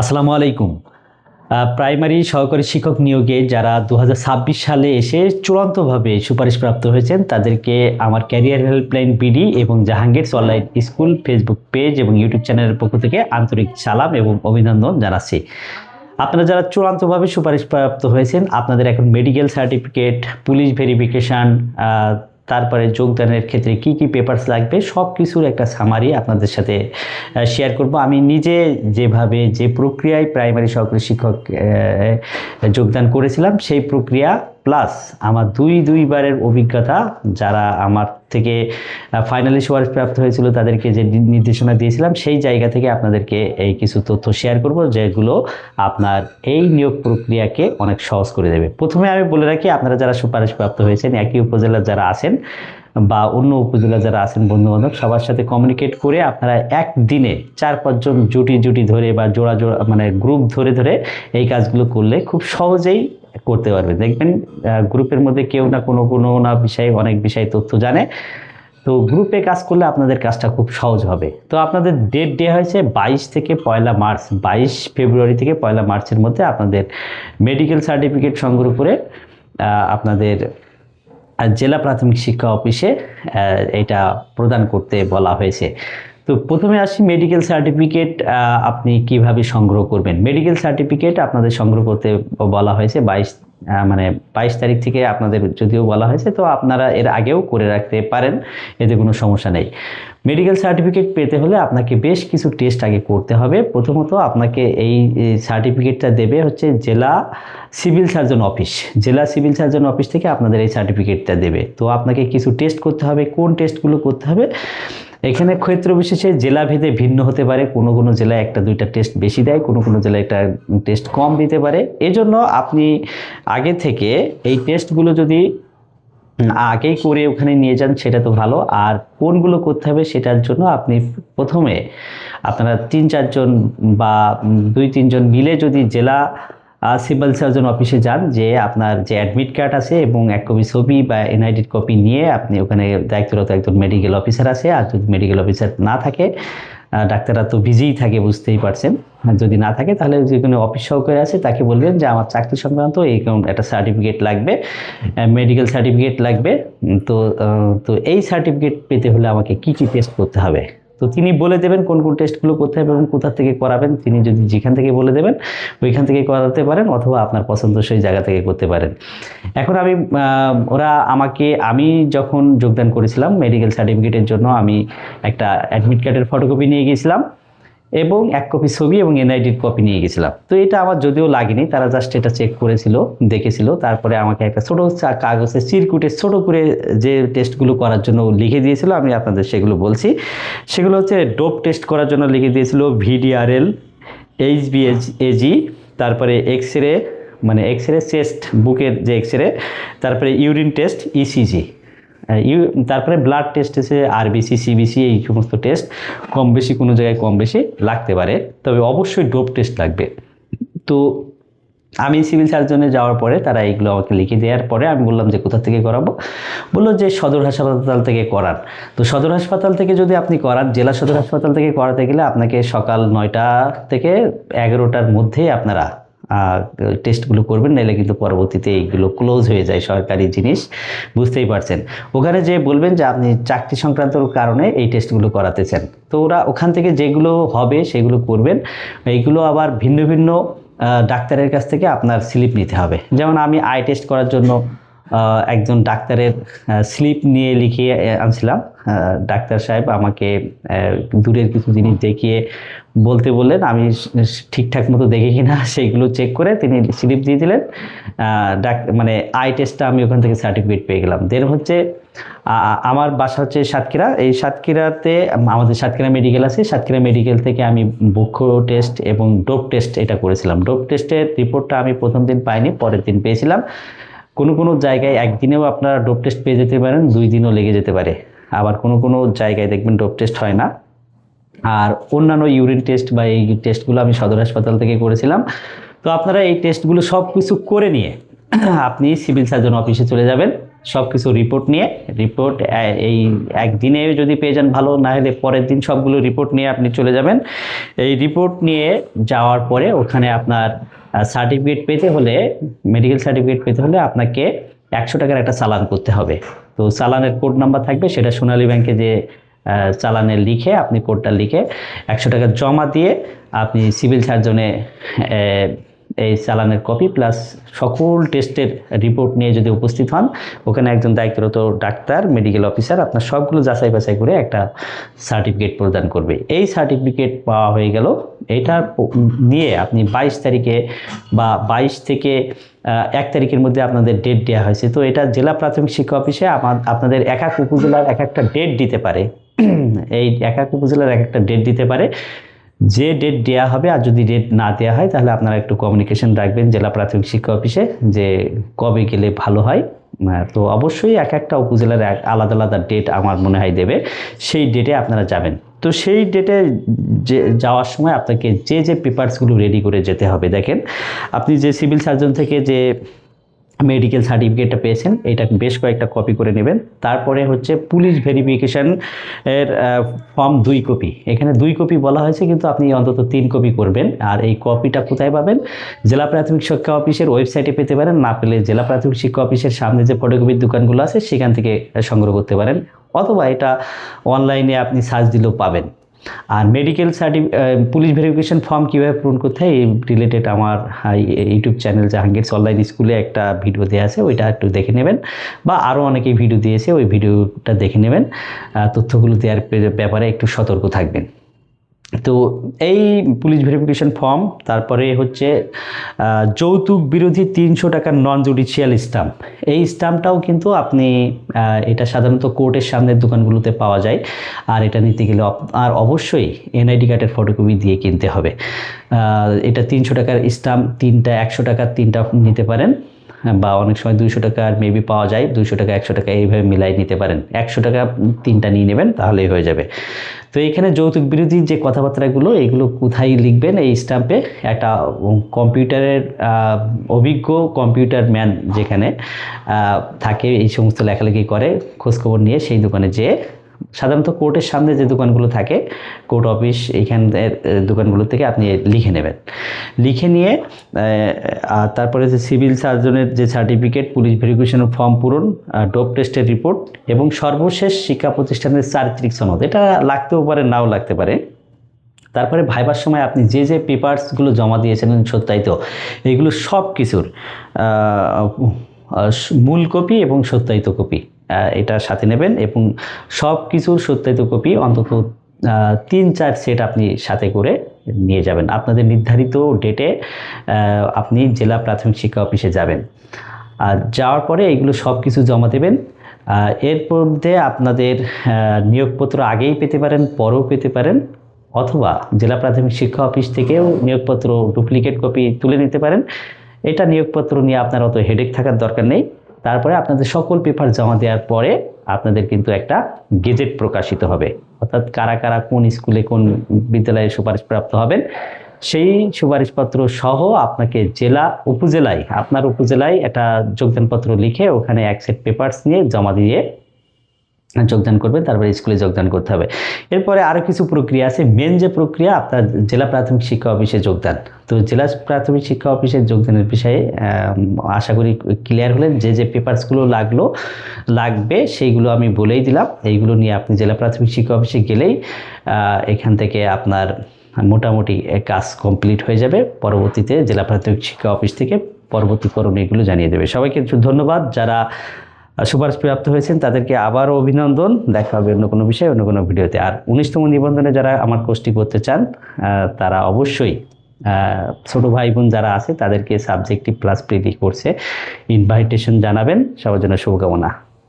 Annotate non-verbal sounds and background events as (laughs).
আসসালামু আলাইকুম। প্রাইমারি সহকারী শিক্ষক নিয়োগে যারা দু হাজার ছাব্বিশ সালে এসে চূড়ান্তভাবে সুপারিশপ্রাপ্ত হয়েছেন, তাদেরকে আমার ক্যারিয়ার হেল্পলাইন বিডি এবং Jahangir online school Facebook page এবং ইউটিউব চ্যানেলের পক্ষ থেকে আন্তরিক সালাম এবং অভিনন্দন জানাচ্ছি। আপনারা যারা চূড়ান্তভাবে সুপারিশপ্রাপ্ত হয়েছেন, আপনাদের এখন মেডিকেল সার্টিফিকেট, পুলিশ ভেরিফিকেশান তারপরে যোগদানের ক্ষেত্রে কি কি পেপারস লাগবে সব কিছুর একটা সামারি আপনাদের সাথে শেয়ার করব। আমি নিজে যেভাবে যে প্রক্রিয়ায় প্রাইমারি সহকারী শিক্ষক যোগদান করেছিলাম, সেই প্রক্রিয়া প্লাস আমার দুই, দুইবারের অভিজ্ঞতা, যারা আমার থেকে ফাইনালি সুপারিশ প্রাপ্ত হয়েছিল, তাদেরকে যে নির্দেশনা দিয়েছিলাম, সেই জায়গা থেকে আপনাদেরকে এই কিছু তথ্য শেয়ার করব, যেগুলো আপনার এই নিয়োগ প্রক্রিয়াকে অনেক সহজ করে দেবে। প্রথমে আমি বলে রাখি, আপনারা যারা সুপারিশ প্রাপ্ত হয়েছেন, একই উপজেলার যারা আছেন, বা অন্য উপজেলা যারা আছেন বন্ধু বান্ধব সবার সাথে কমিউনিকেট করে আপনারা এক দিনে চার, পাঁচজন জুটি জুটি ধরে বা জোড়া জোড়া মানে গ্রুপ ধরে ধরে এই কাজগুলো করলে খুব সহজেই করতে পারবে। দেখবেন গ্রুপের মধ্যে কেউ না কোনো কোনো না বিষয়ে অনেক বিষয়ে তথ্য জানে। তো গ্রুপে কাজ করলে আপনাদের কাজটা খুব সহজ হবে। তো আপনাদের ডেট দেওয়া হয়েছে বাইশ থেকে পয়লা মার্চ। বাইশ ফেব্রুয়ারি থেকে পয়লা মার্চের মধ্যে আপনাদের মেডিকেল সার্টিফিকেট সংগ্রহ করে আপনাদের জেলা প্রাথমিক শিক্ষা অফিসে এটা প্রদান করতে বলা হয়েছে। তো প্রথমে আসি মেডিকেল সার্টিফিকেট আপনি কীভাবে সংগ্রহ করবেন? মেডিকেল সার্টিফিকেট আপনাদের সংগ্রহ করতে বলা হয়েছে বাইশ মানে বাইশ তারিখ থেকে আপনাদের যদিও বলা হয়েছে, তো আপনারা এর আগেও করে রাখতে পারেন, এতে কোনো সমস্যা নেই। মেডিকেল সার্টিফিকেট পেতে হলে আপনাকে বেশ কিছু টেস্ট আগে করতে হবে। প্রথমত আপনাকে এই সার্টিফিকেটটা দেবে হচ্ছে জেলা সিভিল সার্জন অফিস জেলা সিভিল সার্জন অফিস থেকে আপনাদের এই সার্টিফিকেটটা দেবে। তো আপনাকে কিছু টেস্ট করতে হবে, কোন টেস্টগুলো করতে হবে? এখানে ক্ষেত্র বিশেষে জেলা ভেদে ভিন্ন হতে পারে। কোনো কোনো জেলায় একটা দুইটা টেস্ট বেশি দেয় কোনো কোনো জেলায় একটা টেস্ট কম দিতে পারে। এজন্য আপনি আগে থেকে এই টেস্টগুলো যদি আগেই করে ওখানে নিয়ে যান সেটা তো ভালো। আর কোনগুলো করতে হবে সেটার জন্য আপনি প্রথমে আপনারা তিন চারজন বা দুই তিনজন মিলে যদি জেলা সিভিল সার্জন অফিসে যান, যে আপনার যে অ্যাডমিট কার্ড আছে এবং এক কপি ছবি বা এনআইডির কপি নিয়ে আপনি ওখানে দায়িত্বরত একজন মেডিকেল অফিসার আছে। আর যদি মেডিকেল অফিসার না থাকে ডাক্তাররা তো বিজিই থাকে, বুঝতেই পারছেন। যদি না থাকে, তাহলে যে কোনো অফিস সহকারী আছে, তাকে বলবেন যে, আমার চাকরি সংক্রান্ত এই একটা সার্টিফিকেট লাগবে মেডিকেল সার্টিফিকেট লাগবে। তো তো এই সার্টিফিকেট পেতে হলে আমাকে কী কী টেস্ট করতে হবে? তো তিনি বলে দেবেন কোন কোন টেস্টগুলো কোথায় হবে এবং কোথা থেকে করাবেন। তিনি যদি যেখান থেকে বলে দেবেন, ওইখান থেকে করাতে পারেন অথবা আপনার পছন্দসই জায়গা থেকে করতে পারেন। এখন আমি ওরা আমাকে, আমি যখন যোগদান করেছিলাম মেডিকেল সার্টিফিকেটের জন্য, আমি একটা অ্যাডমিট কার্ডের ফটোকপি নিয়ে গিয়েছিলাম। এবং এক কপি ছবি এবং এনআইডির কপি নিয়ে গেছিলাম। তো এটা আমার যদিও লাগেনি, তারা জাস্ট এটা চেক করেছিল, দেখেছিল। তারপরে আমাকে একটা ছোটো কাগজে চিরকুটে ছোটো করে যে টেস্টগুলো করার জন্য লিখে দিয়েছিল, আমি আপনাদের সেগুলো বলছি। সেগুলো হচ্ছে ডোপ টেস্ট করার জন্য লিখে দিয়েছিল ভিডিআরএল এইচ এজি তারপরে এক্স রে মানে এক্স রে চেস্ট বুকের যে এক্স রে তারপরে ইউরিন টেস্ট ইসিজি ইউ, তারপরে ব্লাড টেস্ট এসে আরবিসি সিবিসি এই সমস্ত টেস্ট কম বেশি কোনো জায়গায় কম বেশি লাগতে পারে, তবে অবশ্যই ডোপ টেস্ট লাগবে। তো আমি সিভিল সার্জনে যাওয়ার পরে তারা এইগুলো আমাকে লিখে দেওয়ার পরে আমি বললাম যে কোথা থেকে করাবো? বলল যে সদর হাসপাতাল থেকে করান। তো সদর হাসপাতাল থেকে যদি আপনি করান, জেলা সদর হাসপাতাল থেকে করাতে গেলে আপনাকে সকাল নয়টা থেকে এগারোটার মধ্যেই আপনারা টেস্টগুলো করবেন নাহলে কিন্তু পরবর্তীতে এইগুলো ক্লোজ হয়ে যায় সরকারি জিনিস। বুঝতেই পারছেন। ওখানে যে বলবেন যে আপনি চাকরি সংক্রান্ত কারণে এই টেস্টগুলো করাতেছেন তো ওরা ওখান থেকে যেগুলো হবে সেগুলো করবেন। এইগুলো আবার ভিন্ন ভিন্ন ডাক্তারের কাছ থেকে আপনার স্লিপ নিতে হবে। যেমন আমি আই টেস্ট করার জন্য একজন ডাক্তারের স্লিপ নিয়ে লিখিয়ে আনছিলাম। ডাক্তার সাহেব আমাকে দূরের কিছু জিনিস দেখিয়ে বলতে বললেন, আমি ঠিকঠাক মতো দেখে কিনা (laughs) সেইগুলো চেক করে তিনি স্লিপ দিয়ে দিলেন। ডাক মানে আই টেস্টটা আমি ওখান থেকে সার্টিফিকেট পেয়ে গেলাম। দেন হচ্ছে আমার বাসা হচ্ছে সাতক্ষীরা। এই সাতক্ষীরাতে আমাদের সাতক্ষীরা মেডিকেল আছে। সাতক্ষীরা মেডিকেল থেকে আমি বক্ষ টেস্ট এবং ডোপ টেস্ট এটা করেছিলাম। ডোপ টেস্টের রিপোর্টটা আমি প্রথম দিন পাইনি, পরের দিন পেয়েছিলাম। কোনো কোনো জায়গায় একদিনেও আপনারা ডোপ টেস্ট পেয়ে যেতে পারেন, দুই দিনও লেগে যেতে পারে। আবার কোনো কোনো জায়গায় দেখবেন ডোপ টেস্ট হয় না। আর অন্যান্য ইউরিন টেস্ট বা এই টেস্টগুলো আমি সদর হাসপাতাল থেকে করেছিলাম। তো আপনারা এই টেস্টগুলো সব কিছু করে নিয়ে আপনি সিভিল সার্জন অফিসে চলে যাবেন। সব কিছু রিপোর্ট নিয়ে রিপোর্ট এই একদিনে যদি পেয়ে যান ভালো, না হলে পরের দিন সবগুলো রিপোর্ট নিয়ে আপনি চলে যাবেন। এই রিপোর্ট নিয়ে যাওয়ার পরে ওখানে আপনার সার্টিফিকেট পেতে হলে মেডিকেল সার্টিফিকেট পেতে হলে আপনাকে একশো টাকার একটা চালান করতে হবে। তো চালানের কোড নাম্বার থাকবে, সেটা সোনালী ব্যাংকে যে চালানে লিখে, আপনি কোডটা লিখে একশো টাকা জমা দিয়ে আপনি সিভিল সার্জনে এই চালানের কপি প্লাস সকল টেস্টের রিপোর্ট নিয়ে যদি উপস্থিত হন, ওখানে একজন দায়িত্বরত ডাক্তার, মেডিকেল অফিসার আপনার সবগুলো যাচাই বাছাই করে একটা সার্টিফিকেট প্রদান করবে। এই সার্টিফিকেট পাওয়া হয়ে গেল। এটা নিয়ে আপনি বাইশ তারিখে বা বাইশ থেকে এক তারিখের মধ্যে আপনাদের ডেট দেওয়া হয়েছে। তো এটা জেলা প্রাথমিক শিক্ষা অফিসে আমার আপনাদের এক এক উপজেলার এক একটা ডেট দিতে পারে। এই এক এক উপজেলার এক একটা ডেট দিতে পারে। যে ডেট দেওয়া হবে আর যদি ডেট না দেওয়া হয়, তাহলে আপনারা একটু কমিউনিকেশন রাখবেন জেলা প্রাথমিক শিক্ষা অফিসে যে কবে গেলে ভালো হয়। তো অবশ্যই এক একটা উপজেলার এক আলাদা আলাদা ডেট আমার মনে হয় দেবে। সেই ডেটে আপনারা যাবেন। তো সেই ডেটে যে যাওয়ার সময় আপনাকে যে যে পেপারসগুলো রেডি করে যেতে হবে, দেখেন। আপনি যে সিভিল সার্জন থেকে যে মেডিকেল সার্টিফিকেটটা পেয়েছেন, এটা বেশ কয়েকটা কপি করে নেবেন। তারপরে হচ্ছে পুলিশ ভেরিফিকেশন এর ফর্ম দুই কপি এখানে দুই কপি বলা হয়েছে, কিন্তু আপনি অন্তত তিন কপি করবেন। আর এই কপিটা কোথায় পাবেন? জেলা প্রাথমিক শিক্ষা অফিসের ওয়েবসাইটে পেতে পারেন। না পেলে জেলা প্রাথমিক শিক্ষা অফিসের সামনে যে ফটোকপির দোকানগুলো আছে, সেখান থেকে সংগ্রহ করতে পারেন। অথবা এটা অনলাইনে আপনি সার্চ দিলেও পাবেন। আর মেডিকেল সার্টি পুলিশ ভেরিফিকেশন ফর্ম কীভাবে পূরণ করতে হয়, এই রিলেটেড আমার ইউটিউব চ্যানেল জাহাঙ্গীর অনলাইন স্কুলে একটা ভিডিও দেওয়া আছে, ওইটা একটু দেখে নেবেন। বা আরও অনেকেই ভিডিও দিয়েছে, ওই ভিডিওটা দেখে নেবেন। তথ্যগুলো দেওয়ার ব্যাপারে একটু সতর্ক থাকবেন। তো এই পুলিশ ভেরিফিকেশন ফর্ম তারপরে হচ্ছে যৌতুক বিরোধী তিনশো টাকার নন জুডিশিয়াল স্টাম্প এই স্টাম্পটাও কিন্তু আপনি এটা সাধারণত কোর্টের সামনের দোকানগুলোতে পাওয়া যায়। আর এটা নিতে গেলে আর অবশ্যই এনআইডি কার্ডের ফটোকপি দিয়ে কিনতে হবে। এটা তিনশো টাকার স্টাম্প তিনটা একশো টাকার তিনটা নিতে পারেন। বা অনেক সময় দুইশো টাকার মেবি পাওয়া যায়, দুইশো টাকা, একশো টাকা এইভাবে মিলাই নিতে পারেন। একশো টাকা তিনটা নিয়ে নেবেন, তাহলেই হয়ে যাবে। তো এখানে যৌতুক বিরোধী যে কথাবার্তাগুলো, এগুলো কোথায় লিখবেন? এই স্টাম্পে একটা কম্পিউটারের অভিজ্ঞ কম্পিউটার ম্যান যেখানে থাকে, এই সমস্ত লেখালেখি করে, খোঁজখবর নিয়ে সেই দোকানে যেয়ে সাধারণত কোর্টের সামনে যে দোকানগুলো থাকে কোর্ট অফিস এইখানের দোকানগুলো থেকে আপনি লিখে নেবেন। লিখে নিয়ে আর তারপরে যে সিভিল সার্জনের যে সার্টিফিকেট পুলিশ ভেরিফিকেশনের ফর্ম পূরণ ডোপ টেস্টের রিপোর্ট এবং সর্বশেষ শিক্ষা প্রতিষ্ঠানের চারিত্রিক সনদ। এটা লাগতেও পারে, নাও লাগতে পারে। তারপরে ভাইবার সময় আপনি যে যে পেপারসগুলো জমা দিয়েছিলেন সত্যায়িত, এগুলো সব কিছুর মূল কপি এবং সত্যায়িত কপি এটা সাথে নেবেন এবং সব কিছুর সত্যায়িত কপি অন্তত তিন চার সেট আপনি সাথে করে নিয়ে যাবেন। আপনাদের নির্ধারিত ডেটে আপনি জেলা প্রাথমিক শিক্ষা অফিসে যাবেন। আর যাওয়ার পরে এগুলো সব কিছু জমা দেবেন। এর মধ্যে আপনাদের নিয়োগপত্র আগেই পেতে পারেন, পরেও পেতে পারেন, অথবা জেলা প্রাথমিক শিক্ষা অফিস থেকেও নিয়োগপত্র ডুপ্লিকেট কপি তুলে নিতে পারেন। এটা নিয়োগপত্র নিয়ে আপনার অত হেডেক থাকার দরকার নেই। তারপরে আপনাদের সকল পেপার জমা দেওয়ার পরে আপনাদের কিন্তু একটা গেজেট প্রকাশিত হবে। অর্থাৎ কারা কারা কোন স্কুলে কোন বিদ্যালয়ে সুপারিশপ্রাপ্ত হবেন, সেই সুপারিশপত্র সহ আপনাকে জেলা উপজেলায়, আপনার উপজেলায় একটা যোগদানপত্র লিখে ওখানে এক সেট পেপার্স নিয়ে জমা দিয়ে যোগদান করবে, তারপরে স্কুলে যোগদান করতে হবে। এরপরে আরও কিছু প্রক্রিয়া আছে। মেন যে প্রক্রিয়া, আপনার জেলা প্রাথমিক শিক্ষা অফিসে যোগদান। তো জেলা প্রাথমিক শিক্ষা অফিসে যোগদানের বিষয়ে আশা করি ক্লিয়ার হলেন যে যে পেপারসগুলো লাগল, লাগবে, সেইগুলো আমি বলেই দিলাম। এইগুলো নিয়ে আপনি জেলা প্রাথমিক শিক্ষা অফিসে গেলেই এখান থেকে আপনার মোটামুটি কাজ কমপ্লিট হয়ে যাবে। পরবর্তীতে জেলা প্রাথমিক শিক্ষা অফিস থেকে পরবর্তী করণীয়গুলো জানিয়ে দেবে। সবাইকে ধন্যবাদ। যারা সুপারিশ প্রাপ্ত হয়েছেন, তাদেরকে আবারও অভিনন্দন। দেখা হবে অন্য কোনো বিষয়ে, অন্য কোনো ভিডিওতে। আর উনিশতম নিবন্ধনে যারা আমার কোর্সটি করতে চান তারা অবশ্যই ছোটো ভাই বোন যারা আছে, তাদেরকে সাবজেক্টিভ প্লাস প্রিডি কোর্সে ইনভাইটেশন জানাবেন। সবার জন্য শুভকামনা।